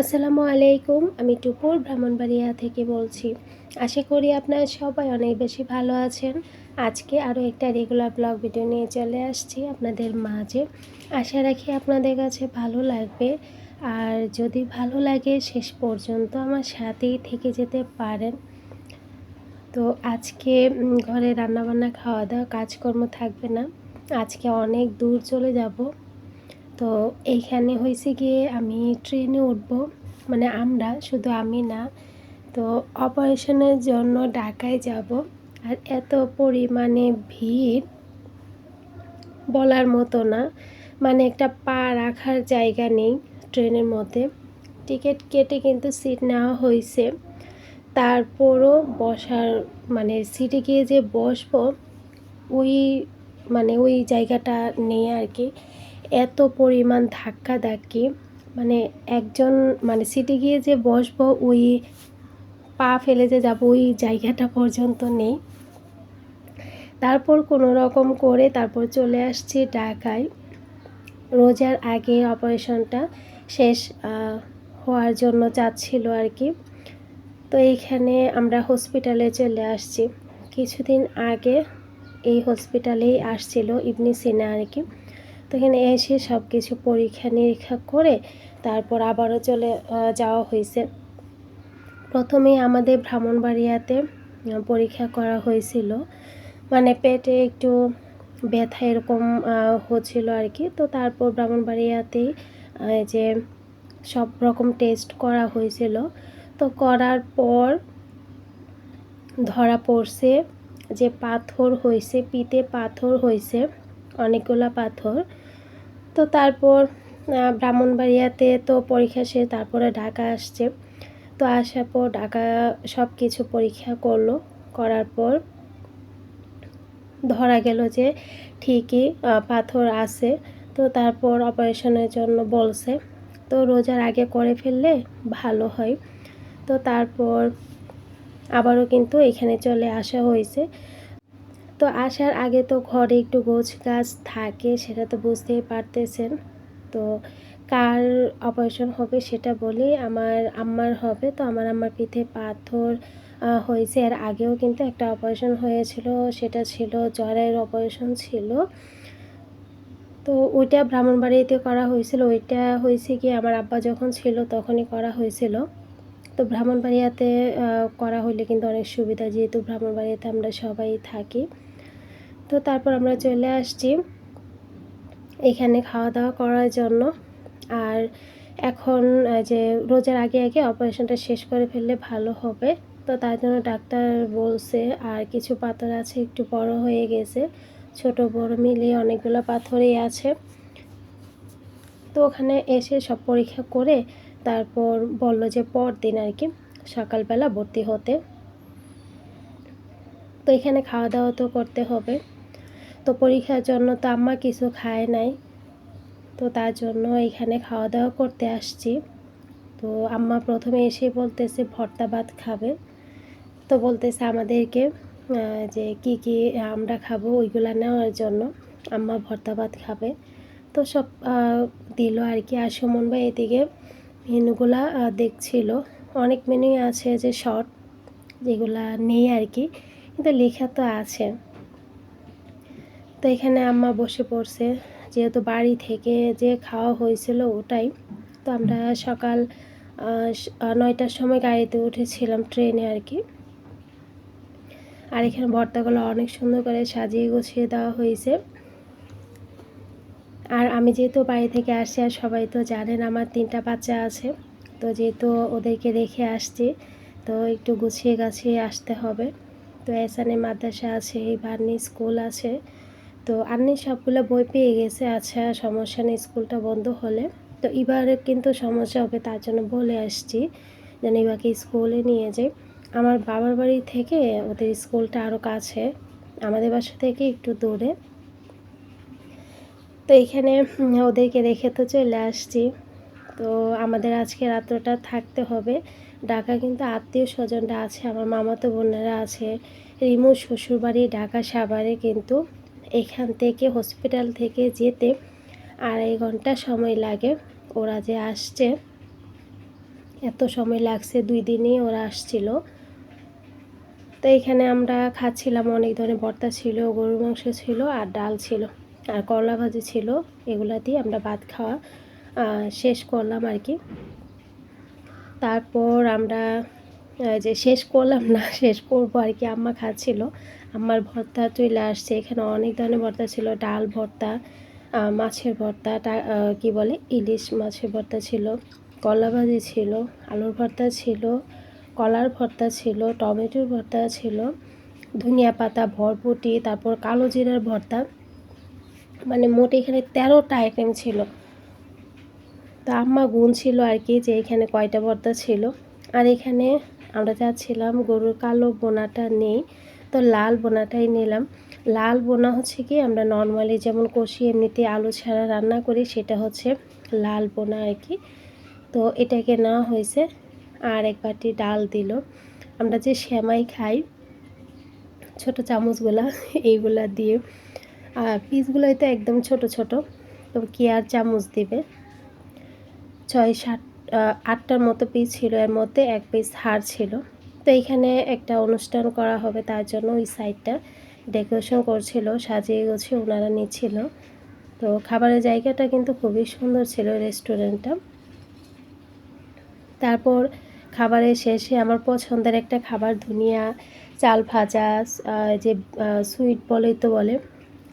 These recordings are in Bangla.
আসসালামু আলাইকুম, আমি টুপুর ব্রাহ্মণবাড়িয়া থেকে বলছি। আশা করি আপনারা সবাই অনেক বেশি ভালো আছেন। আজকে আরও একটা রেগুলার ব্লগ ভিডিও নিয়ে চলে আসছি আপনাদের মাঝে। আশা রাখি আপনাদের কাছে ভালো লাগবে। আর যদি ভালো লাগে, শেষ পর্যন্ত আমার সাথেই থেকে যেতে পারেন। তো আজকে ঘরে রান্নাবান্না খাওয়া দাওয়া কাজকর্ম থাকবে না। আজকে অনেক দূর চলে যাব। তো এইখানে হয়েছে গিয়ে আমি ট্রেনে উঠব। মানে আমরা, শুধু আমি না, তো অপারেশনের জন্য ঢাকায় যাব। আর এত পরিমাণে ভিড় বলার মতো না। মানে একটা পা রাখার জায়গা নেই ট্রেনের মধ্যে। টিকিট কেটে কিন্তু সিট নেওয়া হয়েছে তারপরও বসার মানে সিটে গিয়ে যে বসবো, ওই মানে ওই জায়গাটা নেই আর কি। এত পরিমাণ ধাক্কা ধাক্কি মানে একজন মানে সিটে গিয়ে যে বসবো, ওই পা ফেলে যে যাব, ওই জায়গাটা পর্যন্ত নেই। তারপর কোনো রকম করে তারপর চলে আসছি ঢাকায়। রোজার আগে অপারেশনটা শেষ হওয়ার জন্য চাচ্ছিল আর কি। তো এইখানে আমরা হসপিটালে চলে আসছি। কিছুদিন আগে এই হসপিটালেই আসছিল ইবনি সিনা আর কি। তো এখানে এসে সব কিছু পরীক্ষা নিরীক্ষা করে তারপর আবারও চলে যাওয়া হয়েছে। প্রথমেই আমাদের ভ্রমণবাড়িয়াতে পরীক্ষা করা হয়েছিল। মানে পেটে একটু ব্যথা এরকম হচ্ছিল আর কি। তো তারপর ব্রাহ্মণবাড়িয়াতেই যে সব রকম টেস্ট করা হয়েছিল। তো করার পর ধরা পড়ছে যে পাথর হয়েছে, পিতে পাথর হয়েছে। অনেকগুলো পাথর। তো তারপর ব্রাহ্মণবাড়িয়াতে তো পরীক্ষা শেষ, তারপরে ঢাকা আসছে। তো আসার পর ঢাকা সব কিছু পরীক্ষা করল, করার পর ধরা গেল যে ঠিকই পাথর আছে। তো তারপর অপারেশনের জন্য বলছে, তো রোজার আগে করে ফেললে ভালো হয়। তো তারপর আবারও কিন্তু এখানে চলে আসা হয়েছে। তো আসার আগে তো ঘরে একটু গোছ গাছ থাকে, সেটা তো বুঝতেই পারতেছেন। তো কার অপারেশন হবে সেটা বলি, আমার আম্মার হবে। তো আমার আম্মার পিঠে পাথর হয়েছে। এর আগেও কিন্তু একটা অপারেশন হয়েছিল, সেটা ছিল, জ্বরের অপারেশন ছিল। তো ওইটা ব্রাহ্মণবাড়িতে করা হয়েছিল। ওইটা হয়েছে কি, আমার আব্বা যখন ছিল তখনই করা হয়েছিল। তো ব্রাহ্মণবাড়িয়াতে করা হলে কিন্তু অনেক সুবিধা, যেহেতু ব্রাহ্মণবাড়িয়াতে আমরা সবাই থাকি। তো তারপর আমরা চলে আসছি এখানে খাওয়া দাওয়া করার জন্য। আর এখন যে রোজার আগে আগে অপারেশনটা শেষ করে ফেললে ভালো হবে। তো তার জন্য ডাক্তার বলছে, আর কিছু পাথর আছে, একটু বড় হয়ে গেছে। ছোট, বড় মিলিয়ে অনেকগুলো পাথরই আছে। তো ওখানে এসে সব পরীক্ষা করে তারপর বলল যে পরদিন আর কি, সকালবেলা ভর্তি হতে। তো এখানে খাওয়া দাওয়া তো করতে হবে। তো পরীক্ষার জন্য তো আম্মা কিছু খায় নাই। তো তার জন্য এখানে খাওয়া দাওয়া করতে আসছি। তো আম্মা প্রথমে এসে বলতেছে, ভর্তা ভাত খাবে? তো বলতেছে আমাদেরকে যে কি কি আমরা খাব ওইগুলো নেওয়ার জন্য। আম্মা ভর্তা ভাত খাবে। তো সব দিল আর কি। আর সুমন ভাই এদিকে মেনুগুলা দেখছিল। অনেক মেনুই আছে যে শর্ট, যেগুলা নেই আর কি। কিন্তু লেখা তো আছে। তো এখানে আম্মা বসে পড়ছে, যেহেতু বাড়ি থেকে যে খাওয়া হয়েছিল ওটাই। তো আমরা সকাল নয়টার সময় গাড়িতে উঠেছিলাম ট্রেনে আর কি। আর এখানে ভর্তাগুলো অনেক সুন্দর করে সাজিয়ে গুছিয়ে দেওয়া হয়েছে। আর আমি যেহেতু বাড়ি থেকে আসছি, আর সবাই তো জানেন আমার তিনটা বাচ্চা আছে, তো যেহেতু ওদেরকে রেখে আসছি, তো একটু গুছিয়ে গাছিয়ে আসতে হবে। তো এসানে মাদ্রাসা আছে বার্নি স্কুল আছে তো আন্নি সবগুলো বই পেয়ে গেছে। আচ্ছা সমস্যা নেই, স্কুলটা বন্ধ হলে। তো এবারে কিন্তু সমস্যা হবে, তার জন্য বলে আসছি যেন এবারকে স্কুলে নিয়ে যাই। আমার বাবার বাড়ি থেকে ওদের স্কুলটা আরও কাছে, আমাদের বাসা থেকে একটু দূরে। তো এখানে ওদেরকে রেখে তো চলে আসছি। তো আমাদের আজকে রাত্রটা থাকতে হবে। ঢাকা কিন্তু আত্মীয় স্বজনরা আছে, আমার মামাতো বোনেরা আছে। রিমু শ্বশুরবাড়ি ঢাকা সাভারে কিন্তু এখান থেকে হসপিটাল থেকে যেতে আড়াই ঘণ্টা সময় লাগে। ওরা যে আসছে, এত সময় লাগছে, দুই দিনই ওরা আসছিল। তো এখানে আমরা খাচ্ছিলাম, অনেক ধরনের ভর্তা ছিল, গরুর মাংস ছিল আর ডাল ছিল আর করলা ভাজি ছিল। এগুলা দিয়ে আমরা ভাত খাওয়া শেষ করলাম আর কি। তারপর আমরা যে শেষ করলাম না, শেষ করব আর কি, আম্মা খাচ্ছিল। আমার ভর্তা চলে আসছে। এখানে অনেক ধরনের ভর্তা ছিল। ডাল ভর্তা মাছের ভর্তা কি বলে? ইলিশ মাছের ভর্তা ছিল, কলা ভাজি ছিল, আলুর ভর্তা ছিল, কলার ভর্তা ছিল, টমেটোর ভর্তা ছিল, ধনিয়া পাতা, ভরপুটি, তারপর কালো জিরার ভর্তা। মানে মোট এখানে তেরোটা আইটেম ছিল। তো আম্মা গুণ ছিল আর কি যে এখানে কয়টা ভর্তা ছিল। আর এখানে আমরা যাচ্ছিলাম গরুর কালো বোনাটা নেই। তো লাল বোনাটাই নিলাম। লাল বোনা হচ্ছে কি, আমরা নর্মালি যেমন কষি এমনিতে আলু ছাড়া রান্না করি, সেটা হচ্ছে লাল বোনা আর কি। তো এটাকে নেওয়া হয়েছে আর এক বাটি ডাল দিল। আমরা যে শ্যামাই খাই, ছোট চামচগুলা, এইগুলা দিয়ে, আর পিসগুলোই তো একদম ছোট ছোট, তো কি আর চামচ দিবে? ছয় সাত আটটার মতো পিস ছিল, এর মধ্যে এক পিস হার ছিল। তো এইখানে একটা অনুষ্ঠান করা হবে, তার জন্য ওই সাইডটা ডেকোরেশন করছিল, সাজিয়ে গুছিয়ে ওনারা নিচ্ছিল। তো খাবারের জায়গাটা কিন্তু খুবই সুন্দর ছিল রেস্টুরেন্টটা। তারপর খাবারের শেষে আমার পছন্দের একটা খাবার ধুনিয়া, চাল ভাজা যে সুইট বলে তো বলে,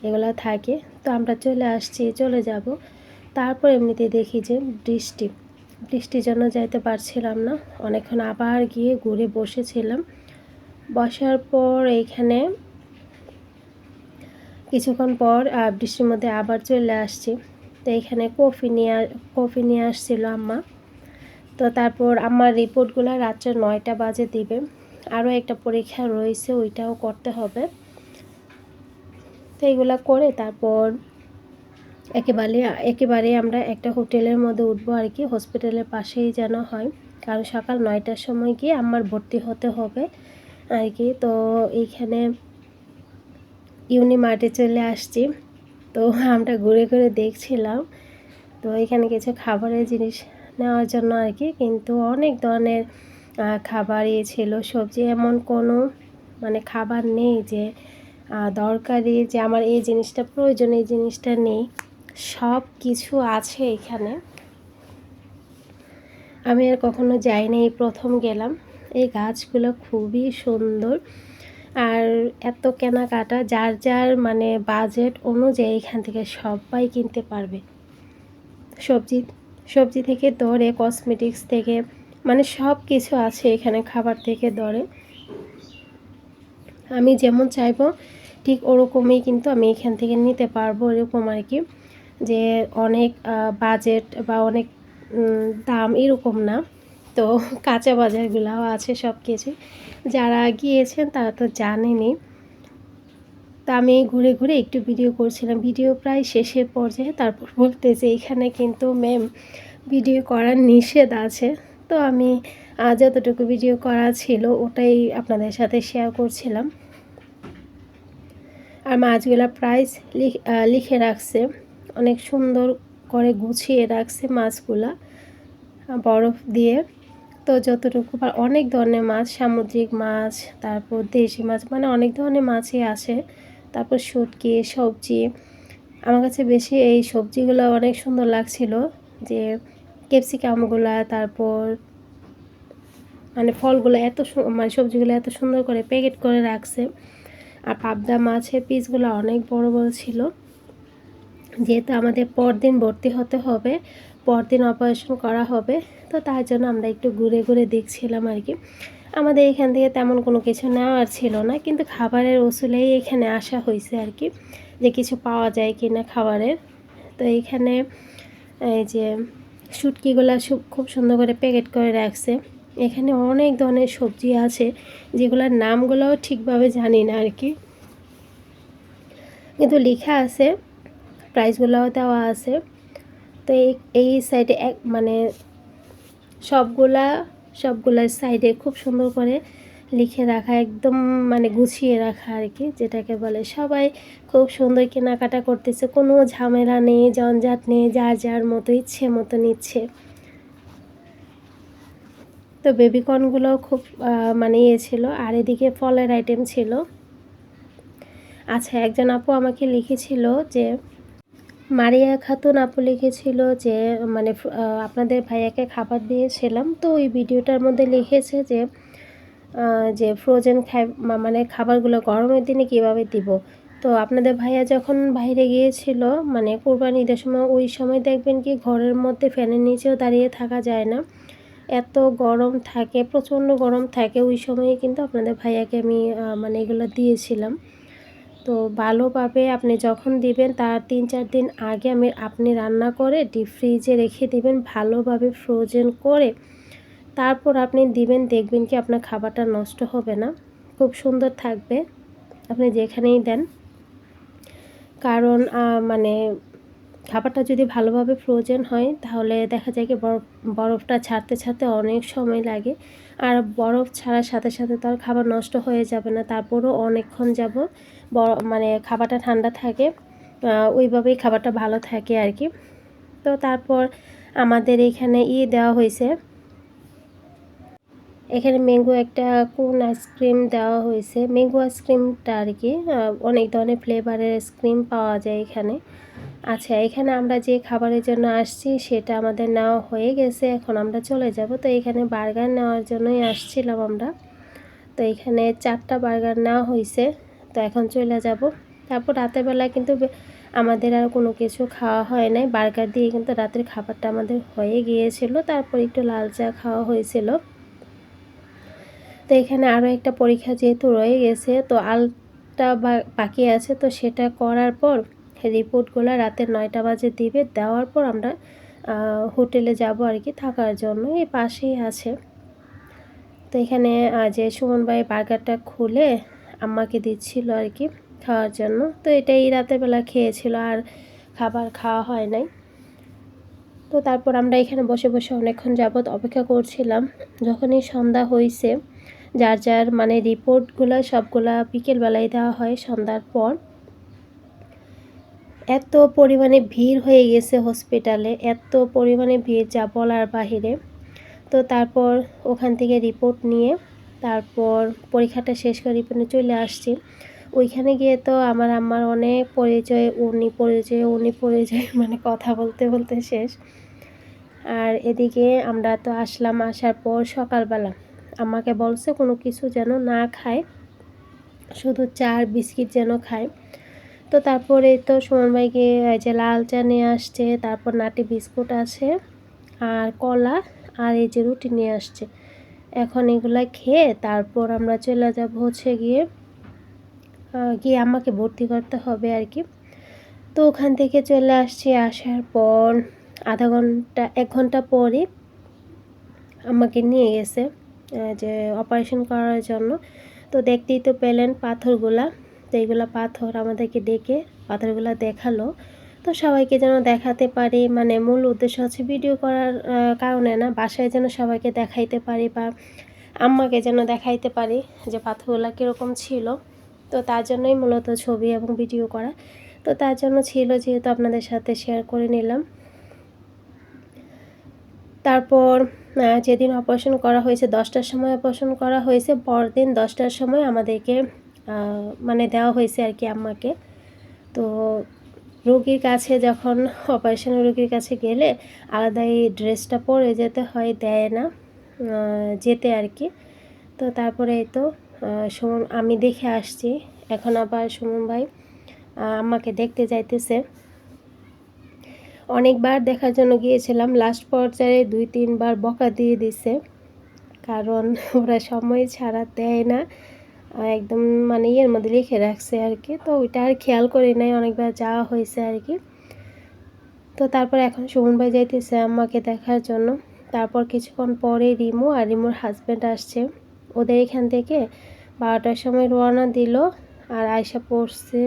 এগুলো থাকে। তো আমরা চলে আসছি, চলে যাব। তারপর এমনিতে দেখি যে বৃষ্টি। বৃষ্টির জন্য যাইতে পারছিলাম না। অনেকক্ষণ আবার গিয়ে ঘুরে বসেছিলাম। বসার পর এইখানে কিছুক্ষণ পর বৃষ্টির মধ্যে আবার চলে আসছি। তো এইখানে কফি নিয়ে কফি নিয়ে আসছিল আম্মা। তো তারপর আমার রিপোর্টগুলো রাত্রে নয়টা বাজে দিবে। আরও একটা পরীক্ষা রয়েছে, ওইটাও করতে হবে। তো এইগুলো করে তারপর একেবারে একেবারে আমরা একটা হোটেলের মধ্যে উঠবো আর কি, হসপিটালের পাশেই যেন হয়। কারণ সকাল নয়টার সময় গিয়ে আমার ভর্তি হতে হবে আর কি। তো এইখানে ইউনিমার্টে চলে আসছি। তো আমরা ঘুরে ঘুরে দেখছিলাম। তো এখানে কিছু খাবারের জিনিস নেওয়ার জন্য আর কি। কিন্তু অনেক ধরনের খাবার ইয়ে ছিল। সবজি এমন কোনো মানে খাবার নেই যে দরকারি যে আমার এই জিনিসটা প্রয়োজন এই জিনিসটা নেই। সব কিছু আছে এখানে। আমি আর কখনো যাইনি, এই প্রথম গেলাম। এই গাছগুলো খুবই সুন্দর। আর এত কেনাকাটা, যার যার মানে বাজেট অনুযায়ী এখান থেকে সবাই কিনতে পারবে। সবজি সবজি থেকে দরে কসমেটিক্স থেকে মানে সব কিছু আছে এখানে খাবার থেকে দরে। আমি যেমন চাইব, ঠিক ওরকমই কিন্তু আমি এখান থেকে নিতে পারব এরকম আর কি। যে অনেক বাজেট বা অনেক দাম এরকম না। তো কাঁচা বাজারগুলোও আছে সব কিছু যারা গিয়েছেন তারা তো জানেনি তা আমি ঘুরে ঘুরে একটু ভিডিও করছিলাম। ভিডিও প্রায় শেষের পর্যায়ে। তারপর বলতে যে এখানে কিন্তু ম্যাম ভিডিও করার নিষেধ আছে। তো আমি যতটুকু ভিডিও করা ছিল ওটাই আপনাদের সাথে শেয়ার করছিলাম। আর মাছগুলা প্রাইস লিখে রাখছে। অনেক সুন্দর করে গুছিয়ে রাখছে মাছগুলা বরফ দিয়ে। তো যতটুকু অনেক ধরনের মাছ, সামুদ্রিক মাছ, তারপর দেশি মাছ মানে অনেক ধরনের মাছই আসে তারপর শুটকি, সবজি। আমার কাছে বেশি এই সবজিগুলো অনেক সুন্দর লাগছিল, যে ক্যাপসিকামগুলা, তারপর মানে ফলগুলো এত মানে সবজিগুলো এত সুন্দর করে প্যাকেট করে রাখছে। আর পাবদা মাছের পিসগুলো অনেক বড় বড় ছিল। যেহেতু আমাদের পরদিন ভর্তি হতে হবে, পরদিন অপারেশন করা হবে, তো তার জন্য আমরা একটু ঘুরে ঘুরে দেখছিলাম আর কি। আমাদের এখান থেকে তেমন কোনো কিছু নেওয়ার ছিল না, কিন্তু খাবারের ওসুলেই এখানে আসা হয়েছে আর কি, যে কিছু পাওয়া যায় কি না খাবারের। তো এইখানে এই যে শুটকিগুলো খুব সুন্দর করে প্যাকেট করে রাখছে। এখানে অনেক ধরনের সবজি আছে, যেগুলোর নামগুলোও ঠিকভাবে জানি না আর কি। কিন্তু লেখা আছে প্রাইসগুলোও দেওয়া আছে। তো এই এই সাইডে এক মানে সবগুলা সবগুলার সাইডে খুব সুন্দর করে লিখে রাখা, একদম মানে গুছিয়ে রাখা আর কি, যেটাকে বলে। সবাই খুব সুন্দর কেনাকাটা করতেছে, কোনো ঝামেলা নেই, জঞ্জাট নেই, যার যার মতো, ইচ্ছে মতো নিচ্ছে। তো বেবিকর্নগুলো খুব মানে ইয়ে ছিল, আর এদিকে ফলের আইটেম ছিল। আচ্ছা একজন আপু আমাকে লিখেছিল যে মারিয়া খাতুন আপু লিখেছিল যে মানে আপনাদের ভাইয়াকে খাবার দিয়েছিলাম। তো ওই ভিডিওটার মধ্যে লিখেছে যে যে ফ্রোজেন খাই মানে খাবারগুলো গরমের দিনে কীভাবে দিব? তো আপনাদের ভাইয়া যখন বাইরে গিয়েছিল মানে কোরবানি ঈদের সময়, ওই সময় দেখবেন কি ঘরের মধ্যে ফ্যানের নিচেও দাঁড়িয়ে থাকা যায় না। এত গরম থাকে, প্রচণ্ড গরম থাকে, ওই সময়ে কিন্তু আপনাদের ভাইয়াকে আমি মানে এগুলো দিয়েছিলাম। তো ভালোভাবে আপনি যখন দিবেন তার তিন চার দিন আগে আমি আপনি রান্না করে ডিপ ফ্রিজে রেখে দিবেন ভালোভাবে ফ্রোজেন করে তারপর আপনি দিবেন, দেখবেন কি আপনার খাবারটা নষ্ট হবে না। খুব সুন্দর থাকবে। আপনি যেখানেই দেন। কারণ মানে খাবারটা যদি ভালোভাবে ফ্রোজেন হয়, তাহলে দেখা যায় কি বরফ বরফটা ছাড়তে ছাড়তে অনেক সময় লাগে। আর বরফ ছাড়ার সাথে সাথে তো আর খাবার নষ্ট হয়ে যাবে না, তারপরও অনেকক্ষণ যাব। মানে খাবারটা ঠান্ডা থাকে ওইভাবেই খাবারটা ভালো থাকে আর কি। তো তারপর আমাদের এখানে ই দেওয়া হয়েছে। এখানে ম্যাঙ্গো একটা কোন আইসক্রিম দেওয়া হয়েছে। ম্যাঙ্গো আইসক্রিমটা আর কি অনেক ধরনের ফ্লেভারের আইসক্রিম পাওয়া যায় এখানে। আচ্ছা এখানে আমরা যে খাবারের জন্য আসছি সেটা আমাদের নেওয়া হয়ে গেছে, এখন আমরা চলে যাব। তো এখানে বার্গার নেওয়ার জন্যই আসছিলাম আমরা। তো এখানে চারটা বার্গার নেওয়া হয়েছে তো এখন চলে যাব। তারপর রাতের বেলা কিন্তু আমাদের আর কোনো কিছু খাওয়া হয় নাই। বার্গার দিয়ে কিন্তু রাতের খাবারটা আমাদের হয়ে গিয়েছিল, তারপর একটু লাল চা খাওয়া হয়েছিল। তো এখানে আরও একটা পরীক্ষা যেহেতু রয়ে গেছে, তো আলটা বাকি আছে, তো সেটা করার পর রিপোর্টগুলো রাতের নয়টা বাজে দিবে। দেওয়ার পর আমরা হোটেলে যাব আর কি থাকার জন্য। এই পাশেই আছে। তো এখানে যে সুমন ভাই বার্গারটা খুলে আম্মাকে দিচ্ছিল আর কি খাওয়ার জন্য। তো এটাই রাতের বেলা খেয়েছিল আর খাবার খাওয়া হয় নাই। তো তারপর আমরা এখানে বসে বসে অনেকক্ষণ যাবৎ অপেক্ষা করছিলাম। যখনই সন্ধ্যা হয়েছে যার যার মানে রিপোর্টগুলো সবগুলা বিকেলবেলায় দেওয়া হয় সন্ধ্যার পর। এত পরিমাণে ভিড় হয়ে গেছে হসপিটালে এত পরিমাণে ভিড় যা বলার বাহিরে। তো তারপর ওখান থেকে রিপোর্ট নিয়ে তারপর পরীক্ষাটা শেষ করে রিপোর্টে চলে আসছি। ওইখানে গিয়ে তো আমার আম্মার অনেক পরিচয়, উনি পরিচয় উনি পরিচয় মানে কথা বলতে বলতে শেষ। আর এদিকে আমরা তো আসলাম, আসার পর সকালবেলা আমাকে বলছে কোনো কিছু যেন না খায়, শুধু চা আর বিস্কিট যেন খায়। তো তারপরে তো সুমন ভাইকে যে লাল চা নিয়ে আসছে, তারপর নাটি বিস্কুট আছে আর কলা আর এই যে রুটি নিয়ে আসছে। এখন এগুলা খেয়ে তারপর আমরা চলে যাব হচ্ছে গিয়ে গিয়ে আমাকে ভর্তি করতে হবে আর কি। তো ওখান থেকে চলে আসছি, আসার পর আধা ঘণ্টা, এক ঘণ্টা পরে আমাকে নিয়ে গেছে যে অপারেশন করার জন্য। তো দেখতেই তো পেলেন পাথরগুলা। তো এইগুলা পাথর আমাদেরকে ডেকে পাথরগুলো দেখাল। তো সবাইকে যেন দেখাতে পারি মানে মূল উদ্দেশ্য হচ্ছে ভিডিও করার কারণে না, বাসায় যেন সবাইকে দেখাইতে পারি বা আম্মাকে যেন দেখাইতে পারি যে পাথরগুলো কীরকম ছিল। তো তার জন্যই মূলত ছবি এবং ভিডিও করা। তো তার জন্য ছিল যেহেতু আপনাদের সাথে শেয়ার করে নিলাম। তারপর যেদিন অপারেশন করা হয়েছে, দশটার সময় অপারেশন করা হয়েছে, পরদিন দশটার সময় আমাদেরকে মানে দেওয়া হয়েছে আর কি আম্মাকে। তো রোগীর কাছে যখন অপারেশন রোগীর কাছে গেলে আলাদাই ড্রেসটা পরে যেতে হয় দেয় না যেতে আর কি। তো তারপরে এই তো সুমন আমি দেখে আসছি। এখন আবার সুমন ভাই আহ, আম্মাকে দেখতে যাইতেছে। অনেকবার দেখার জন্য গিয়েছিলাম লাস্ট পর্যায়ে দুই তিনবার বকা দিয়ে দিছে। কারণ ওরা সময় ছাড়া দেয় না। একদম মানে ইয়ের মধ্যে লিখে রাখছে আর কি। তো ওইটা আর খেয়াল করি নাই, অনেকবার যাওয়া হয়েছে আর কি। তো তারপর এখন সুমন ভাই যাইতেছে আম্মাকে দেখার জন্য। তারপর কিছুক্ষণ পরে রিমু আর রিমুর হাজব্যান্ড আসছে। ওদের এখান থেকে বারোটার সময় রওনা দিল আর আয়সা পড়ছে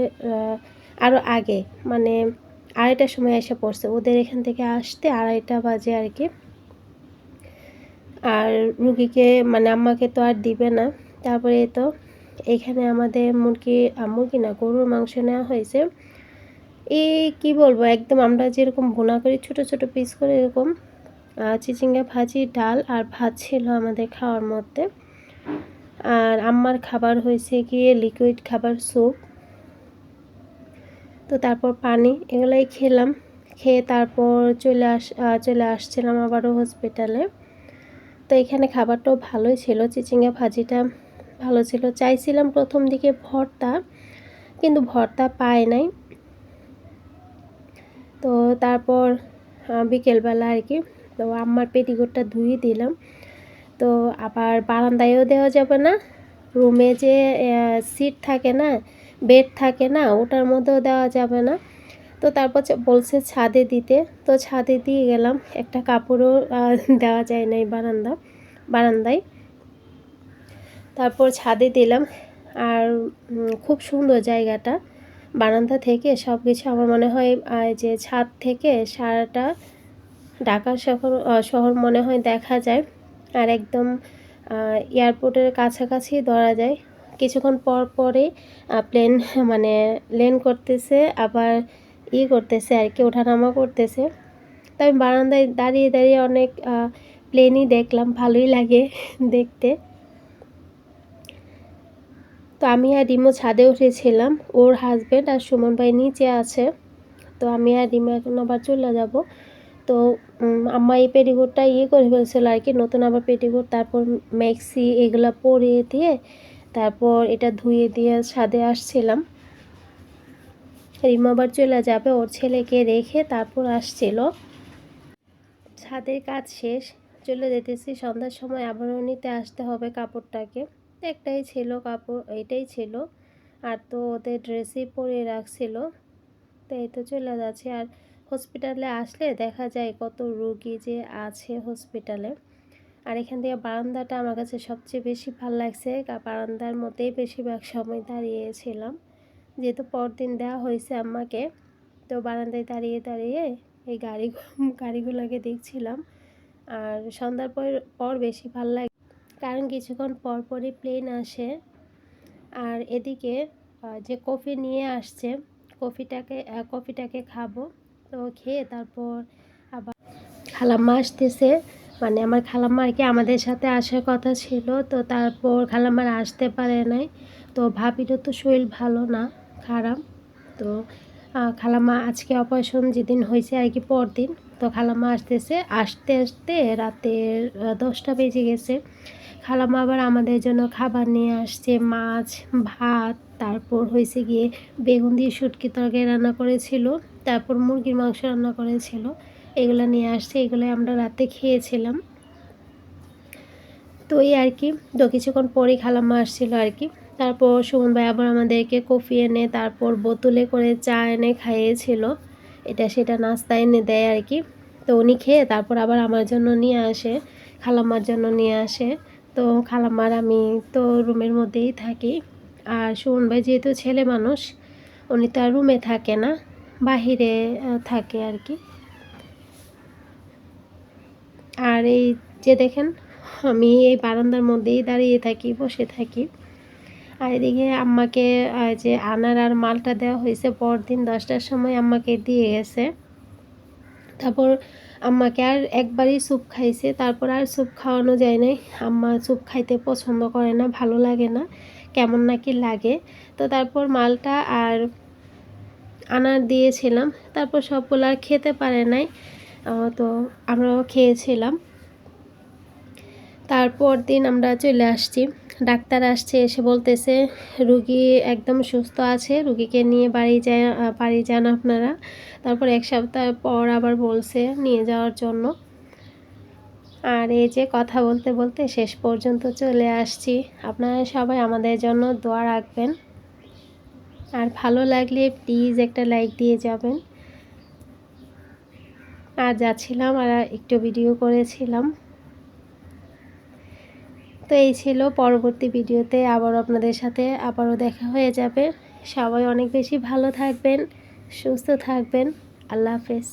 আরও আগে মানে আড়াইটার সময় আয়সা পড়ছে। ওদের এখান থেকে আসতে আড়াইটা বাজে আর কি। আর রুগীকে মানে আম্মাকে তো আর দিবে না। তারপরে তো এখানে আমাদের মুরগি মুরগি না, গরুর মাংস নেওয়া হয়েছে। এই কি বলব, একদম আমরা যেরকম ভুনা করি, ছোট ছোট পিস করে এরকম চিচিঙ্গা, ভাজি, ডাল আর ভাত ছিল আমাদের খাওয়ার মধ্যে। আর আম্মার খাবার হয়েছে গিয়ে লিকুইড খাবার স্যুপ তো তারপর পানি, এগুলাই খেলাম। খেয়ে তারপর চলে আস চলে আসছিলাম আবারও হসপিটালে তো এখানে খাবারটাও ভালোই ছিল, চিচিঙ্গা, ভাজিটা ভালো ছিল। চাইছিলাম প্রথম দিকে ভর্তা, কিন্তু ভর্তা পায় নাই। তো তারপর বিকেলবেলা আর কি, তো আমার পেটিকোটটা ধুয়ে দিলাম। তো আবার বারান্দায়ও দেওয়া যাবে না। রুমে যে সিট থাকে না, বেড থাকে না, ওটার মধ্যেও দেওয়া যাবে না। তো তারপর বলছে ছাদে দিতে। তো ছাদে দিয়ে গেলাম। একটা কাপড়ও দেওয়া যায় নাই বারান্দা, বারান্দায়। তারপর ছাদে দিলাম। আর খুব সুন্দর জায়গাটা। বারান্দা থেকে সব কিছু আমার মনে হয় যে ছাদ থেকে সারাটা ঢাকা শহর শহর মনে হয় দেখা যায়। আর একদম এয়ারপোর্টের কাছাকাছি ধরা যায়। কিছুক্ষণ পর পরে প্লেন মানে লেন করতেছে, আবার ই করতেছে আর কি, ওঠানামা করতেছে। তো আমি বারান্দায় দাঁড়িয়ে দাঁড়িয়ে অনেক প্লেনই দেখলাম, ভালোই লাগে দেখতে। তো আমি আর রিমো ছাদে উঠেছিলাম। ওর হাজব্যান্ড আর সুমন ভাই নিচে আছে। তো আমি আর রিমো এখন আবার চলে যাব। তো আম্মা এই পেটিকোটটা ইয়ে করে ফেলছিল আর কি, নতুন আবার পেটিকোট, তারপর ম্যাক্সি এগুলো পরিয়ে দিয়ে তারপর এটা ধুয়ে দিয়ে ছাদে আসছিলাম। রিমো আবার চলে যাবে, ওর ছেলেকে রেখে তারপর আসছিল। ছাদের কাজ শেষ, চলে যেতেছি। সন্ধ্যার সময় আবারও নিতে আসতে হবে কাপড়টাকে। একটাই ছিল কাপড় এটাই ছিল। আর তো ওদের ড্রেসই পরিয়ে রাখছিল। তো এই তো চলে যাচ্ছে। আর হসপিটালে আসলে দেখা যায় কত রুগী যে আছে হসপিটালে আর এখান থেকে বারান্দাটা আমার কাছে সবচেয়ে বেশি ভালো লাগছে। বারান্দার মধ্যেই বেশিরভাগ সময় দাঁড়িয়েছিলাম। যেহেতু পরদিন দেওয়া হয়েছে আম্মাকে তো বারান্দায় দাঁড়িয়ে দাঁড়িয়ে এই গাড়ি গাড়িগুলোকে দেখছিলাম। আর সন্ধ্যার পর পর বেশি ভালো লাগে কারণ কিছুক্ষণ পর পরই প্লেন আসে। আর এদিকে যে কফি নিয়ে আসছে কফিটাকে কফিটাকে খাব। তো খেয়ে তারপর আবার খালাম্মা আসতেছে। মানে আমার খালাম্মা আর কি আমাদের সাথে আসার কথা ছিল, তো তারপর খালাম্মার আসতে পারে নাই। তো ভাবিরও তো শরীর ভালো না, খারাপ। তো খালাম্মা আজকে অপারেশন যেদিন হয়েছে আর কি পরদিন, তো খালাম্মা আসতেছে। আসতে আসতে রাতের দশটা বেজে গেছে। খালাম্মা আবার আমাদের জন্য খাবার নিয়ে আসছে, মাছ, ভাত, তারপর হয়েছে গিয়ে বেগুন দিয়ে শুটকি তরকারি রান্না করেছিল, তারপর মুরগির মাংস রান্না করেছিল, এগুলো নিয়ে আসছে এগুলো আমরা রাতে খেয়েছিলাম। তো এই আর কি, তো কিছুক্ষণ পরেই খালাম্মা আসছিল আর কি। তারপর সুমন ভাই আবার আমাদেরকে কফি এনে, তারপর বোতলে করে চা এনে খাইয়েছিল, এটা সেটা নাস্তা এনে দেয় আর কি। তো উনি খেয়ে তারপর আবার আমার জন্য নিয়ে আসে, খালাম্মার জন্য নিয়ে আসে। তো খালাম্মার আমি তো রুমের মধ্যেই থাকি। আর সুমন ভাই যেহেতু ছেলে মানুষ, উনি তো আর রুমে থাকে না, বাহিরে থাকে আর কি। আর এই যে দেখেন, আমি এই বারান্দার মধ্যেই দাঁড়িয়ে থাকি, বসে থাকি। আর এদিকে আম্মাকে যে আনার আর মালটা দেওয়া হয়েছে, পরদিন দশটার সময় আম্মাকে দিয়ে গেছে। তারপর আম্মাকে আর একবারই স্যুপ খাইছে, তারপর আর স্যুপ খাওয়ানো যায় নাই। আম্মা স্যুপ খাইতে পছন্দ করে না, ভালো লাগে না, কেমন নাকি লাগে। তো তারপর মালটা আর আনার দিয়েছিলাম, তারপর সবগুলো আর খেতে পারে নাই। তো আমরাও খেয়েছিলাম। তারপর দিন আমরা চলে আসছি। ডাক্তার আসছে, এসে বলতেছে, রুগী একদম সুস্থ আছে, রুগীকে নিয়ে বাড়ি যায়, বাড়ি যান আপনারা। তারপর এক সপ্তাহ পর আবার বলছে, নিয়ে যাওয়ার জন্য। আর এই যে কথা বলতে বলতে শেষ পর্যন্ত চলে আসছি। আপনারা সবাই আমাদের জন্য দোয়া রাখবেন। আর ভালো লাগলে প্লিজ একটা লাইক দিয়ে যাবেন। আর যাচ্ছিলাম, আর একটু ভিডিও করেছিলাম। এই ছিল পরবর্তী ভিডিওতে আবার আপনাদের সাথে আবারও দেখা হয়ে যাবে। সবাই অনেক বেশি ভালো থাকবেন, সুস্থ থাকবেন। আল্লাহ হাফেজ।